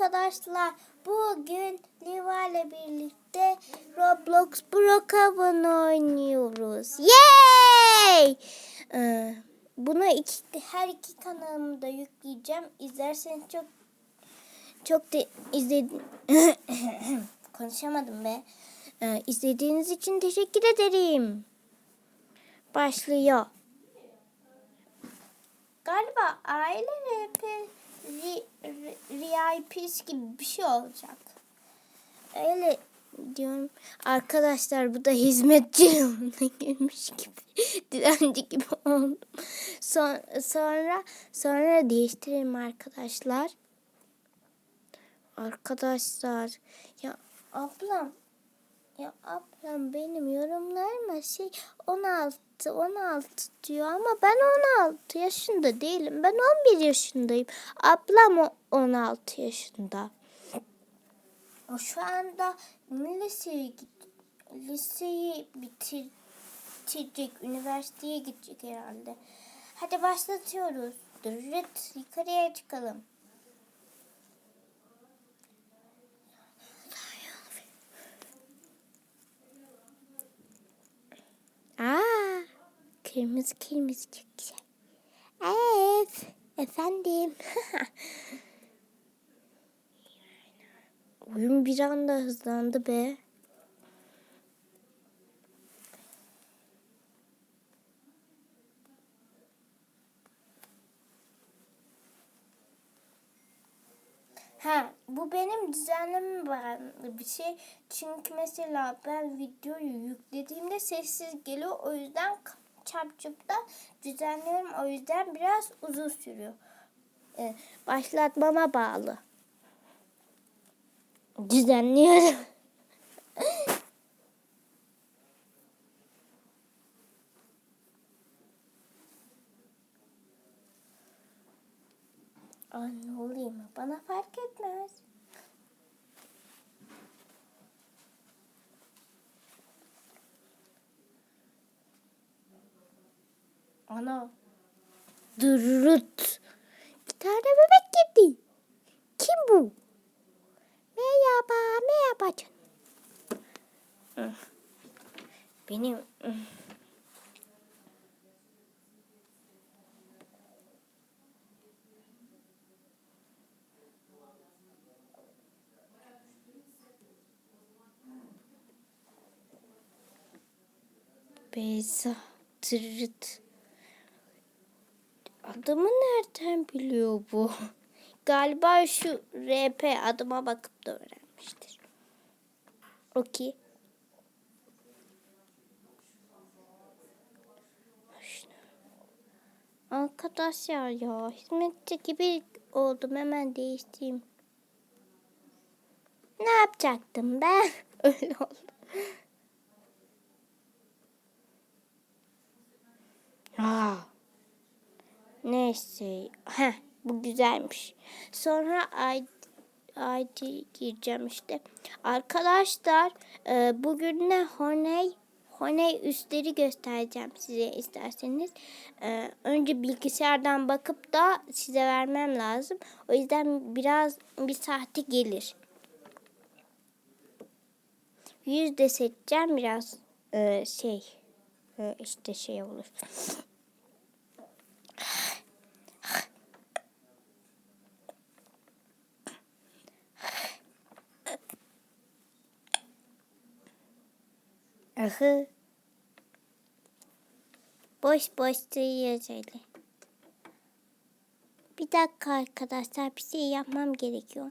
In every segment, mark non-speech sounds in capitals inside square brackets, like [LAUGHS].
arkadaşlar. Bugün Liva ile birlikte Roblox Brookhaven oynuyoruz. Yay! Ee, bunu iki, her iki kanalımda yükleyeceğim. İzlerseniz çok çok da izledim. [COUGHS] Konuşamadım be. Ee, izlediğiniz için teşekkür ederim. Başlıyor. Galiba aile RP RIP'si gibi bir şey olacak. Öyle diyorum. Arkadaşlar bu da hizmetçi yoluna girmiş gibi. [LAUGHS] Dilenci gibi oldum. Son, sonra sonra değiştirelim arkadaşlar. Arkadaşlar ya ablam ya ablam yorumlarıma şey 16 16 diyor ama ben 16 yaşında değilim. Ben 11 yaşındayım. Ablam o 16 yaşında. O şu anda liseye liseyi bitir bitirecek, üniversiteye gidecek herhalde. Hadi başlatıyoruz. Dırırt yukarıya çıkalım. Aa, kırmızı kırmızı çok güzel. Evet, efendim. [LAUGHS] Oyun bir anda hızlandı be. Benim düzenleme bağlı bir şey. Çünkü mesela ben videoyu yüklediğimde sessiz geliyor. O yüzden çarpçıpta düzenliyorum. O yüzden biraz uzun sürüyor. Ee, başlatmama bağlı. Düzenliyorum. [LAUGHS] Aa, ne oluyor mu? Bana fark etmez. Ana. Dırırt. Bir tane bebek girdi. Kim bu? Merhaba, merhaba canım. Benim... Beyza, tırırt. Adımı nereden biliyor bu? [LAUGHS] Galiba şu RP adıma bakıp da öğrenmiştir. Okey. Arkadaşlar ya hizmetçi gibi oldum hemen değiştireyim. Ne yapacaktım ben? [LAUGHS] Öyle oldu. Aa. Neyse. Heh, bu güzelmiş. Sonra ID, ID gireceğim işte. Arkadaşlar e, bugün ne Honey Honey üstleri göstereceğim size isterseniz. E, önce bilgisayardan bakıp da size vermem lazım. O yüzden biraz bir saati gelir. Yüz de seçeceğim biraz e, şey e, işte şey olur. Ahı. Boş boş duruyoruz öyle. Bir dakika arkadaşlar bir şey yapmam gerekiyor.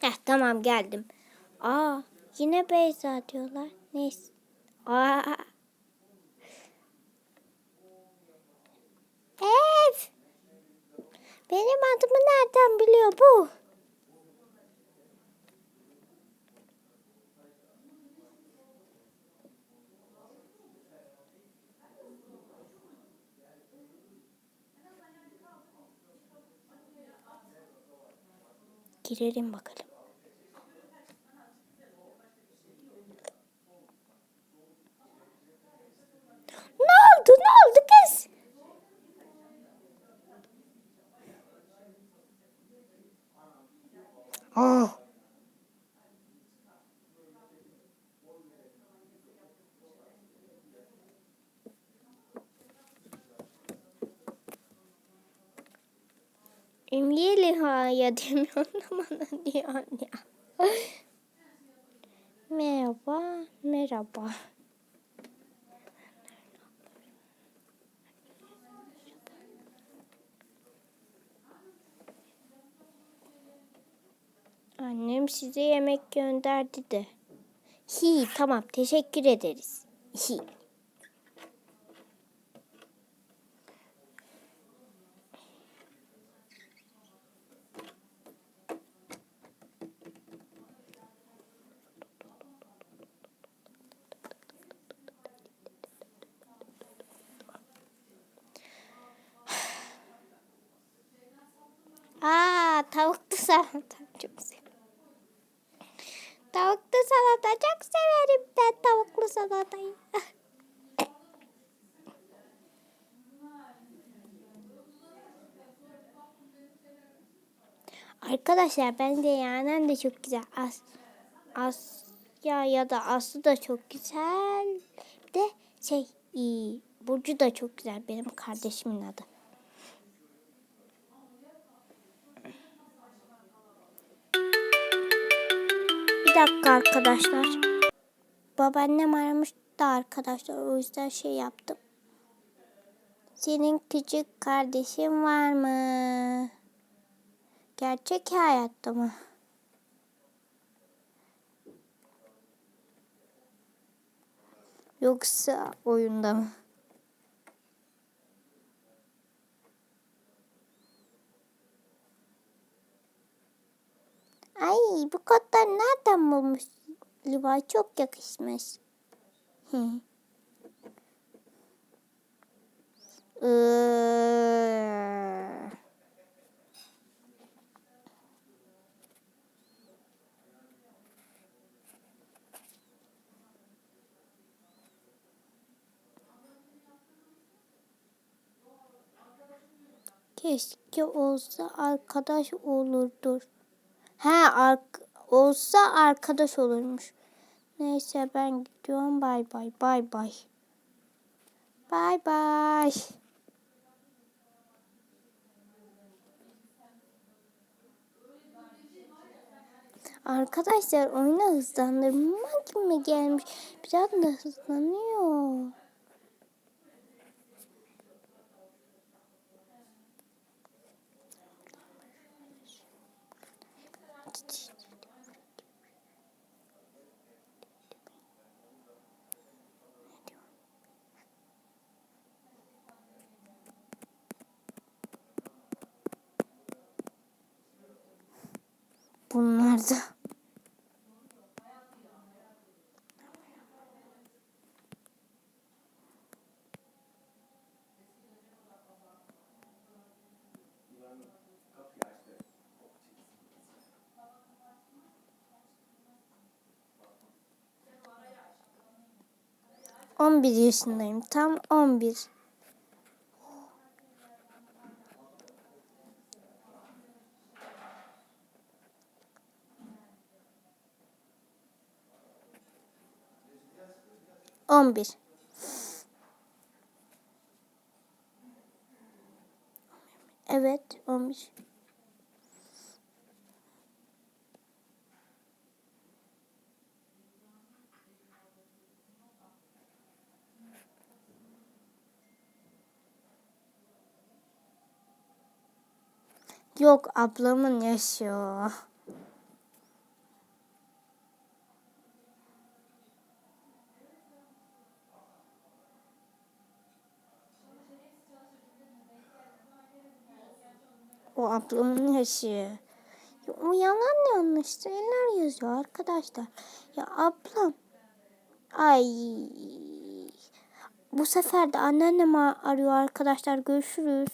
Heh, tamam geldim. Aa yine Beyza diyorlar. Neyse. Aa. Ev. Benim adımı nereden biliyor bu? Girelim bakalım. Ne oldu? Ne oldu kız? Niye Liha'ya demiyorsun [LAUGHS] bana diyorsun ya. Merhaba, merhaba. Annem size yemek gönderdi de. Hi, tamam teşekkür ederiz. Hi. Aa, tavuklu salata çok severim. Tavuklu salata çok severim ben tavuklu salatayı. [LAUGHS] Arkadaşlar bence Yanen de çok güzel. As, Asya ya da Aslı da çok güzel. Bir de şey. Burcu da çok güzel. Benim kardeşimin adı. Bir dakika arkadaşlar. Babaannem aramış da arkadaşlar. O yüzden şey yaptım. Senin küçük kardeşin var mı? Gerçek hayatta mı? Yoksa oyunda mı? Ay bu nereden bulmuş? Liva çok yakışmış. Keşke olsa arkadaş olurdur. He ark olsa arkadaş olurmuş. Neyse ben gidiyorum. Bay bay bay bay. Bay bay. Arkadaşlar oyuna hızlandırma gibi gelmiş. Biraz da hızlanıyor. Da. On bir yaşındayım. Tam on bir. On bir. Evet, on bir. Yok, ablamın yaşı o. O ablamın yaşı. Ya, o yalan yanlış şeyler yazıyor arkadaşlar. Ya ablam. Ay. Bu sefer de anneannem arıyor arkadaşlar. Görüşürüz.